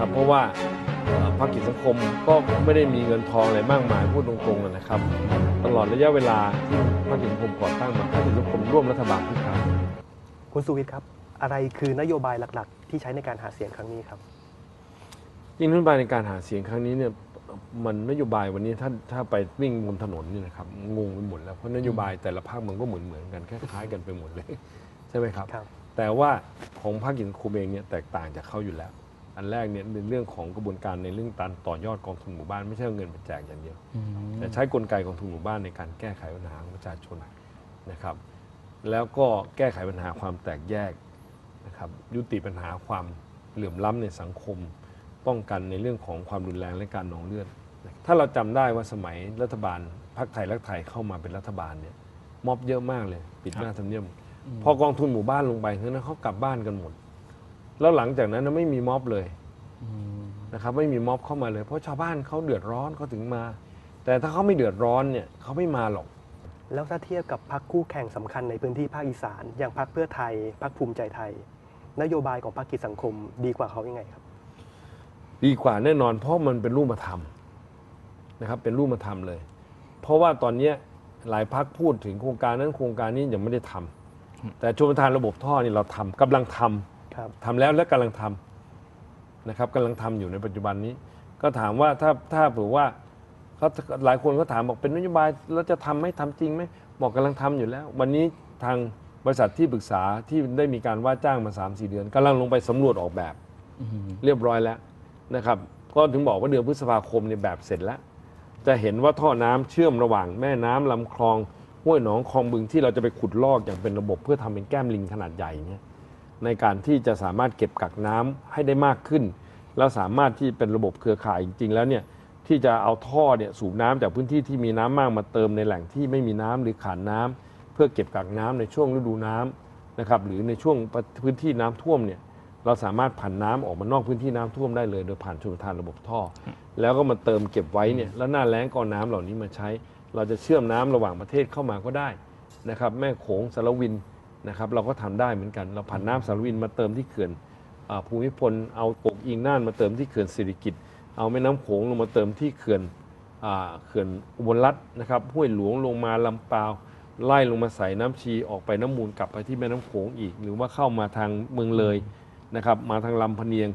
นะครับ เพราะว่าเอ่อพรรคกิจสังคมก็ไม่ได้มีเงินทองอะไรมากมายพูดตรงๆนะครับ ตลอดระยะเวลาที่พรรคกิจสังคมก่อตั้งมาพรรคกิจสังคมร่วมรัฐบาลทุกครั้งคุณสุวิทย์ครับ อะไรคือนโยบายหลักๆ ที่ใช้ในการหาเสียงครั้งนี้ครับจริงนโยบายในการหาเสียงครั้งนี้เนี่ยมันนโยบายวันนี้ถ้าถ้าไปวิ่งบนถนนนี่นะครับงงไปหมดแล้วเพราะนโยบายแต่ละภาคมันก็เหมือนเหมือนๆกันคล้ายๆกันไปหมดเลย ใช่ไหมครับครับ แต่ว่าของภาคกิจคุมเองเนี่ยแตกต่างจากเขาอยู่แล้ว อันแรกเนี่ยเป็นเรื่องของกระบวนการในเรื่องการต่อยอดกองทุนหมู่บ้านไม่ใช่เอาเงินไปแจกอย่างเดียว แต่ใช้กลไกกองทุนหมู่บ้านในการแก้ไขปัญหาของประชาชนนะครับ แล้วก็แก้ไขปัญหาความแตกแยกนะครับยุติปัญหาความเหลื่อมล้ำในสังคม ป้องกันในเรื่องของความรุนแรงและการนองเลือดนะครับถ้าเราจำได้ว่าสมัยรัฐบาลพรรคไทยรักไทยเข้ามาเป็นรัฐบาลเนี่ยม็อบเยอะมากเลย ปิดหน้าทำเนียบพอกองทุนหมู่บ้านลงไปเท่านั้นเขากลับบ้านกันหมด แล้วหลังจากนั้นนะไม่มีม็อบเลย นะครับไม่มีม็อบเข้ามาเลย เพราะชาวบ้านเขาเดือดร้อนเขาถึงมา แต่ถ้าเขาไม่เดือดร้อนเนี่ยเขาไม่มาหรอก แล้วถ้าเทียบกับพรรคคู่แข่งสำคัญในพื้นที่ภาคอีสาน อย่างพรรคเพื่อไทยพรรคภูมิใจไทย นโยบายของพรรคกิจสังคมดีกว่าเขายังไงครับ ดีกว่าแน่นอน เพราะมันเป็นรูปธรรมนะครับเป็นรูปธรรมเลย เพราะว่าตอนเนี้ยหลายพักพูดถึงโครงการนั้นโครงการนี้ยังไม่ได้ทำแต่ชมประทานระบบท่อนี่เราทำกำลังทำครับทำแล้วและกำลังทำ นะครับกำลังทำอยู่ในปัจจุบันนี้ ก็ถามว่าถ้าถ้าเผื่อว่าเขาหลายคนก็ถามบอกเป็นนโยบายแล้วจะทำไหมทำจริงไหมบอกกำลังทำอยู่แล้ว วันนี้ทางบริษัทที่ปรึกษาที่ได้มีการว่าจ้างมา3 4เดือนกำลังลงไปสำรวจออกแบบเรียบร้อยแล้วนะครับ ก็ถึงบอกว่าเดือนพฤษภาคมเนี่ยแบบเสร็จแล้ว จะเห็นว่าท่อน้ำเชื่อมระหว่างแม่น้ำลำคลองห้วยหนองคลองบึงที่เราจะไปขุดลอกอย่างเป็นระบบเพื่อทำเป็นแก้มลิงขนาดใหญ่เนี่ย ในการที่จะสามารถเก็บกักน้ำให้ได้มากขึ้น แล้วสามารถที่เป็นระบบเครือข่ายจริง ๆ แล้วเนี่ยที่จะเอาท่อเนี่ยสูบน้ำจากพื้นที่ที่มีน้ำมากมาเติมในแหล่งที่ไม่มีน้ำหรือขาดน้ำเพื่อเก็บกักน้ำในช่วงฤดูน้ำนะครับหรือในช่วงพื้นที่น้ำท่วมเนี่ยเราสามารถผ่านน้ำออกมานอกพื้นที่น้ำท่วมได้เลย โดยผ่านชลประทานระบบท่อ แล้วก็มาเติมเก็บไว้เนี่ยแล้วหน้าแล้งก็เอน้ำเหล่านี้มาใช้ เราจะเชื่อมน้ำระหว่างประเทศเข้ามาก็ได้นะครับแม่โขงสารวิน นะครับเราก็ทำได้เหมือนกัน เราผ่านน้ำสารวินมาเติมที่เขื่อนอ่าภูมิพลเอาปกอิงน่านมาเติมที่เขื่อนสิริกิติ์เอาแม่น้ำโขงลงมาเติมที่เขื่อนอ่าเขื่อนอุบลรัตน์นะครับห้วยหลวงลงมาลำปาวไล่ลงมาใส่น้ำชีออกไปน้ำมูลกลับไปที่แม่น้ำโขงอีก หรือว่าเข้ามาทางเมืองเลยนะครับมาทางลำพะเนียง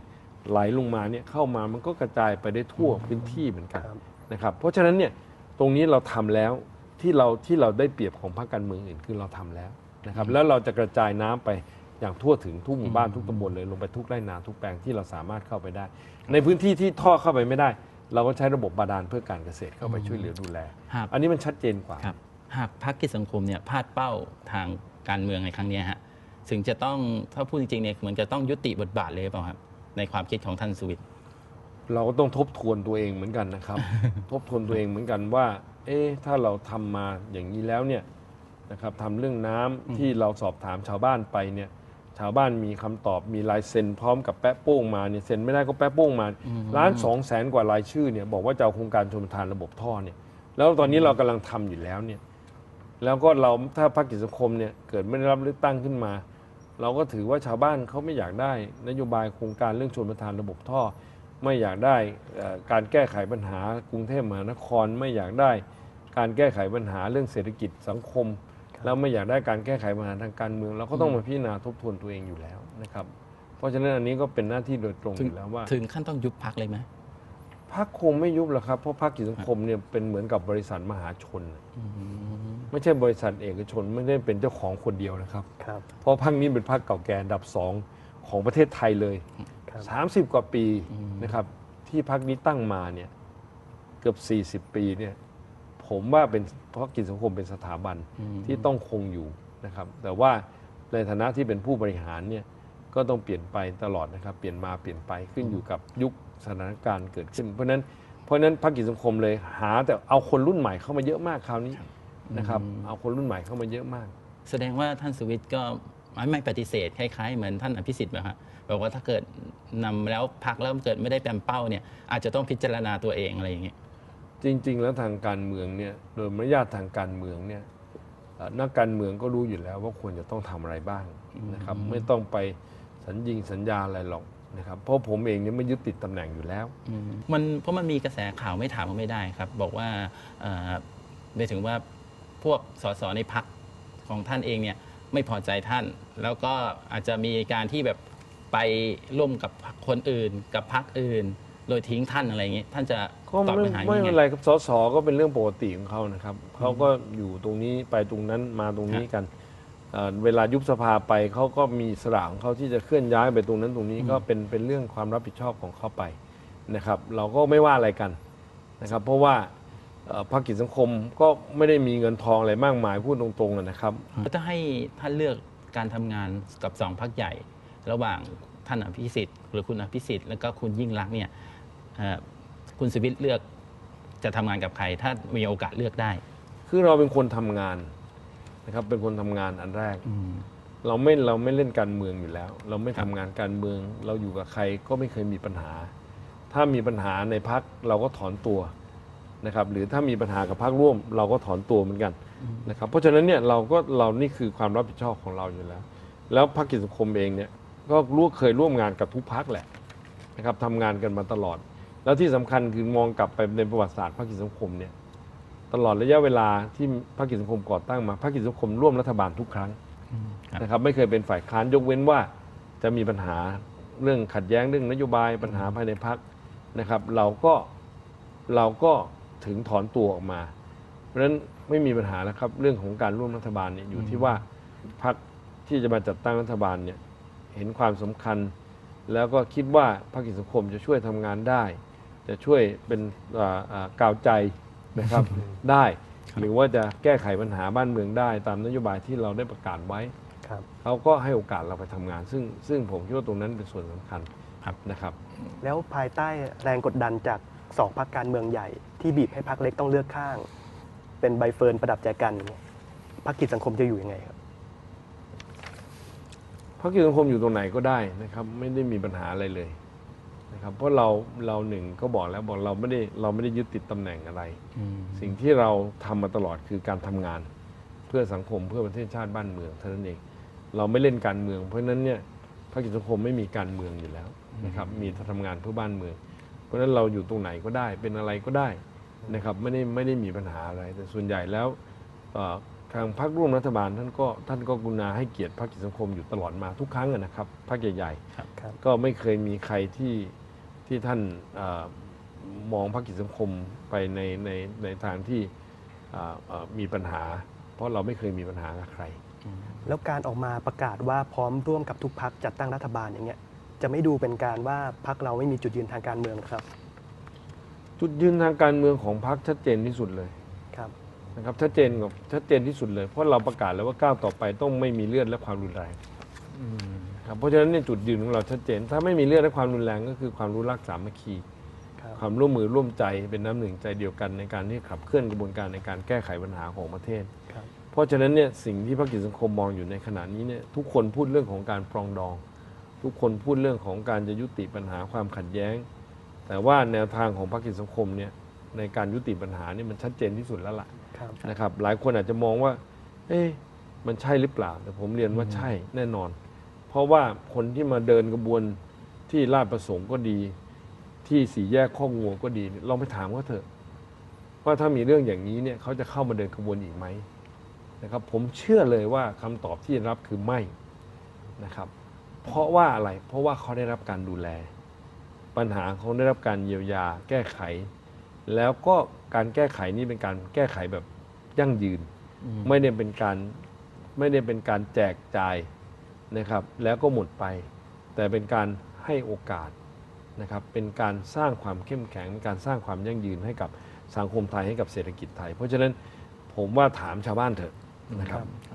ไหลลงมาเนี่ยเข้ามามันก็กระจายไปได้ทั่วพื้นที่เหมือนกันครับนะครับเพราะฉะนั้นเนี่ยตรงนี้เราทำแล้วที่เราที่เราได้เปรียบของพรรคการเมืองอื่นคือเราทำแล้ว นะครับแล้วเราจะกระจายน้ำไปอย่างทั่วถึงทุกหมู่บ้านทุกตำบลเลยลงไปทุกไร่นาทุกแปลงที่เราสามารถเข้าไปได้ ในพื้นที่ที่ท่อเข้าไปไม่ได้ เราก็ใช้ระบบบาดาลเพื่อการเกษตรเข้าไปช่วยเหลือดูแล ครับอันนี้มันชัดเจนกว่า ครับหากพรรคกิจสังคมเนี่ยพลาดเป้าทางการเมืองในครั้งเนี้ยฮะถึงจะต้องถ้าพูดจริงๆเนี่ยเหมือนจะต้องยุติบทบาทเลยหรือเปล่าครับในความคิดของท่านสุวิทย์ เราก็ต้องทบทวนตัวเองเหมือนกันนะครับ ทบทวนตัวเองเหมือนกันว่า เอ๊ะถ้าเราทำมาอย่างนี้แล้วเนี่ย นะครับทำเรื่องน้ำที่เราสอบถามชาวบ้านไปเนี่ยชาวบ้านมีคำตอบมีลายเซ็นพร้อมกับแปะโป้งมาเนี่ยเซ็นไม่ได้ก็แปะโป้งมาล้านสองแสนกว่ารายชื่อเนี่ยบอกว่าจะเอาโครงการชมทานระบบท่อเนี่ยแล้วตอนนี้เรากำลังทำอยู่แล้วเนี่ยแล้วก็เราถ้าพรรคกิจสังคมเนี่ยเกิดไม่ได้รับเลือกตั้งขึ้นมา เราก็ถือว่าชาวบ้านเขาไม่อยากได้ นโยบายโครงการเรื่องชนประทานระบบท่อ ไม่อยากได้เอ่อการแก้ไขปัญหากรุงเทพมหานคร ไม่อยากได้ การแก้ไขปัญหาเรื่องเศรษฐกิจสังคม แล้วไม่อยากได้การแก้ไขปัญหาทางการเมือง เราก็ต้องมาพิจารณาทบทวนตัวเองอยู่แล้วนะครับ เพราะฉะนั้นอันนี้ก็เป็นหน้าที่โดยตรงอถึงยู่แล้วว่าถึงขั้นต้องยุบพักเลยไหมพรรคคงไม่ยุบหรอกครับ เพราะพรรคกิจสังคมเนี่ยเป็นเหมือนกับบริษัทมหาชน ไม่ใช่บริษัทเอกชนไม่ได้เป็นเจ้าของคนเดียวนะครับครับเพราะพรรคนี้เป็นพรรคเก่าแก่อันดับสองของประเทศไทยเลยครับ30 กว่าปีนะครับ ที่พรรคนี้ตั้งมาเนี่ยเกือบ 40 ปีเนี่ย ผมว่าเป็นเพราะกิจสังคมเป็นสถาบันที่ต้องคงอยู่นะครับ แต่ว่าในฐานะที่เป็นผู้บริหารเนี่ยก็ต้องเปลี่ยนไปตลอดนะครับ เปลี่ยนมาเปลี่ยนไปขึ้นอยู่กับยุคสถานการณ์เกิดขึ้น เพราะฉะนั้นเพราะฉะนั้นพรรคกิจสังคมเลยหา แต่เอาคนรุ่นใหม่เข้ามาเยอะมากคราวนี้นะครับ เอาคนรุ่นใหม่เข้ามาเยอะมาก แสดงว่าท่านสุวิทย์ก็ไม่ไม่ปฏิเสธคล้ายๆ เหมือนท่านอภิสิทธิ์แบบฮะบอกว่าถ้าเกิดนำแล้วพักแล้วเกิดไม่ได้แปมเป้าเนี่ยอาจจะต้องพิจารณาตัวเองอะไรอย่างเงี้ย จริง ๆ แล้วทางการเมืองเนี่ยโดยมารยาททางการเมืองเนี่ยเอ่อนักการเมืองก็รู้อยู่แล้วว่าควรจะต้องทำอะไรบ้างนะครับไม่ต้องไปสัญญิงสัญญาอะไรหรอกนะครับเพราะผมเองเนี่ยไม่ยึดติดตำแหน่งอยู่แล้วอืมมันเพราะมันมีกระแสข่าวไม่ถามก็ไม่ได้ครับ บอกว่าเอ่อไปถึงว่าพวกสสในพักของท่านเองเนี่ยไม่พอใจท่าน แล้วก็อาจจะมีการที่แบบไปร่วมกับพรรคคนอื่น กับพักอื่น โดยทิ้งท่านอะไรอย่างเงี้ยท่านจะก็ตอบไม่ปัญหาไม่ยังไงเป็นไรครับสสก็เป็นเรื่องปกติของเขานะครับเขาก็อยู่ตรงนี้ไปตรงนั้นมาตรงนี้กันเอ่อเวลายุบสภาไปเขาก็มีอิสระของเขาที่จะเคลื่อนย้ายไปตรงนั้นตรงนี้ก็เป็นเป็นเรื่องความรับผิดชอบของเขาไปนะครับ เราก็ไม่ว่าอะไรกันนะครับ เพราะว่าเอ่อภาคกิจสังคมก็ไม่ได้มีเงินทองอะไรมากมายพูดตรงๆนะครับ ถ้าให้ท่านเลือกการทำงานกับสองพักใหญ่ ระหว่างท่านอภิสิทธิ์หรือคุณอภิสิทธิ์แล้วก็คุณยิ่งรักษณ์เนี่ยเอ่อ คุณสวิตเลือกจะทำงานกับใคร ถ้ามีโอกาสเลือกได้ คือเราเป็นคนทำงานนะครับ เป็นคนทำงานอันแรกอืมเราไม่เราไม่เล่นการเมืองอยู่แล้ว เราไม่ทำงานการเมือง เราอยู่กับใครก็ไม่เคยมีปัญหา ถ้ามีปัญหาในพักเราก็ถอนตัวนะครับ หรือถ้ามีปัญหากับพักร่วม เราก็ถอนตัวเหมือนกันนะครับ เพราะฉะนั้นเนี่ยเราก็เรานี่คือความรับผิดชอบของเราอยู่แล้ว แล้วพรรคกิจสังคมเองเนี่ยก็ร่วมเคยร่วมงานกับทุกพักแหละนะครับทำงานกันมาตลอด แล้วที่สำคัญคือมองกลับไปในประวัติศาสตร์พรรคกิจสังคมเนี่ยตลอดระยะเวลาที่พรรคกิจสังคมก่อตั้งมาพรรคกิจสังคมร่วมรัฐบาลทุกครั้งครับนะครับไม่เคยเป็นฝ่ายค้านยกเว้นว่า จะมีปัญหาเรื่องขัดแย้งเรื่องนโยบายปัญหาภายในพักนะครับ เราก็เราก็ถึงถอนตัวออกมา เพราะฉะนั้นไม่มีปัญหาแล้วครับเรื่องของการร่วมรัฐบาลเนี่ยอยู่ที่ว่าพักที่จะมาจัดตั้งรัฐบาลเนี่ยเห็นความสำคัญ แล้วก็คิดว่าพรรคกิจสังคมจะช่วยทำงานได้ จะช่วยเป็นอ่าอ่ากาวใจนะครับได้ หรือว่าจะแก้ไขปัญหาบ้านเมืองได้ ตามนโยบายที่เราได้ประกาศไว้ครับเขาก็ให้โอกาสเราไปทำงาน ซึ่งซึ่งผมคิดว่าตรงนั้นเป็นส่วนสำคัญครับนะครับ แล้วภายใต้แรงกดดันจากสองพรรคการเมืองใหญ่ ที่บีบให้พรรคเล็กต้องเลือกข้าง เป็นใบเฟิร์นประดับใจกันอย่างเงี้ยพรรคกิจสังคมจะอยู่ยังไงครับพรรคกิจสังคมอยู่ตรงไหนก็ได้นะครับ ไม่ได้มีปัญหาอะไรเลย นะครับเพราะเราเราหนึ่งก็บอกแล้วบอกเราไม่ได้เราไม่ได้ยึดติดตำแหน่งอะไรอืมสิ่งที่เราทำมาตลอดคือการทำงาน เพื่อสังคมเพื่อประเทศชาติบ้านเมืองเท่านั้นเอง เราไม่เล่นการเมือง เพราะฉะนั้นเนี่ยพรรคกิจสังคมไม่มีการเมืองอยู่แล้วนะครับมีแต่ทำงานเพื่อบ้านเมือง เพราะฉะนั้นเราอยู่ตรงไหนก็ได้เป็นอะไรก็ได้นะครับไม่ได้ไม่ได้มีปัญหาอะไรแต่ส่วนใหญ่แล้วเอ่อ ทางพรรคร่วมรัฐบาลท่านก็ท่านก็กรุณาให้เกียรติพรรคกิจสังคมอยู่ตลอดมาทุกครั้งอะนะครับพรรคใหญ่ๆครับก็ไม่เคยมีใครที่ที่ท่านเออมองพรรคกิจสังคมไปในในในทางที่เอ่อเอ่อมีปัญหา เพราะเราไม่เคยมีปัญหากับใคร แล้วการออกมาประกาศว่าพร้อมร่วมกับทุกพักจัดตั้งรัฐบาลอย่างเงี้ยจะไม่ดูเป็นการว่าพักเราไม่มีจุดยืนทางการเมืองนะครับ จุดยืนทางการเมืองของพรรคชัดเจนที่สุดเลยครับ นะครับชัดเจนกับชัดเจนที่สุดเลย เพราะเราประกาศแล้วว่าก้าวต่อไปต้องไม่มีเลือดและความรุนแรงครับเพราะฉะนั้นเนี่ยจุดยืนของเราชัดเจน ถ้าไม่มีเลือดและความรุนแรงก็คือความรู้รักสามัคคีครับความร่วมมือร่วมใจเป็นน้ำหนึ่งใจเดียวกันในการที่ขับเคลื่อนกระบวนการในการแก้ไขปัญหาของประเทศครับเพราะฉะนั้นเนี่ยสิ่งที่พรรคกิจสังคมมองอยู่ในขณะนี้เนี่ยทุกคนพูดเรื่องของการปรองดอง ทุกคนพูดเรื่องของการจะยุติปัญหาความขัดแย้ง แต่ว่าแนวทางของพรรคกิจสังคมเนี่ย ในการยุติปัญหาเนี่ยมันชัดเจนที่สุดแล้วล่ะครับ นะครับ หลายคนอาจจะมองว่า เอ๊ะมันใช่หรือเปล่า แต่ผมเรียนว่าใช่แน่นอน เพราะว่าคนที่มาเดินกระบวนที่ลาดประสงค์ก็ดี ที่สี่แยกข้องงัวก็ดีลองไปถามเขาเถอะ ว่าถ้ามีเรื่องอย่างนี้เนี่ยเขาจะเข้ามาเดินกระบวนอีกไหมนะครับ ผมเชื่อเลยว่าคำตอบที่ได้รับคือไม่นะครับ เพราะว่าอะไรเพราะว่าเขาได้รับการดูแล ปัญหาเขาได้รับการเยียวยา แก้ไข แล้วก็การแก้ไขนี้เป็นการแก้ไขแบบยั่งยืน ไม่ได้เป็นการไม่ได้เป็นการแจกจ่ายนะครับ แล้วก็หมดไป แต่เป็นการให้โอกาสนะครับ เป็นการสร้างความเข้มแข็งการสร้างความยั่งยืนให้กับสังคมไทยให้กับเศรษฐกิจไทย เพราะฉะนั้นผมว่าถามชาวบ้านเถอะนะครับครับ